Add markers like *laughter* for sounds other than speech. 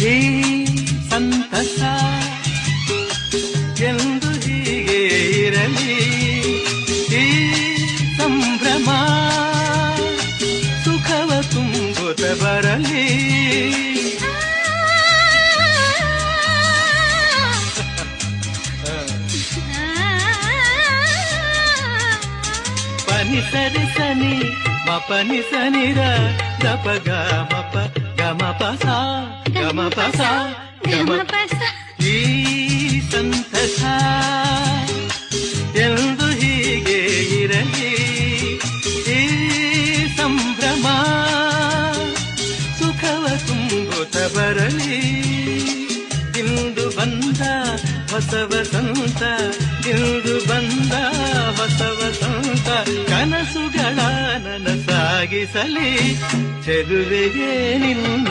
ಈ ಸಂತಸ ಎಂದು ಹೀಗೆ ಇರಲಿ. ಈ ಸಂಭ್ರಮ ಸುಖವ ತುಂಬುತ್ತ ಬರಲಿ. *laughs* ಪನಿ ಸರಿ ಸನಿ ಮಪನಿ ಸನಿರ ದಪ ಗ ಈ ಸಂತಸ. ಎಂದು ಹೀಗೆ ಇರಲಿ ಈ ಸಂಭ್ರಮ. ಸುಖವ ತುಂಬುತ್ತ ಬರಲಿ. ಇಂದು ಬಂದ ಹೊಸವ ಸಂತ ಇಂದು ಬಂದ ಹೊಸವ ಸಂತ ಕನಸುಗಳ ನನಸಾಗಿಸಲಿ ಚೆಲುವೆಗೆ ನಿನ್ನ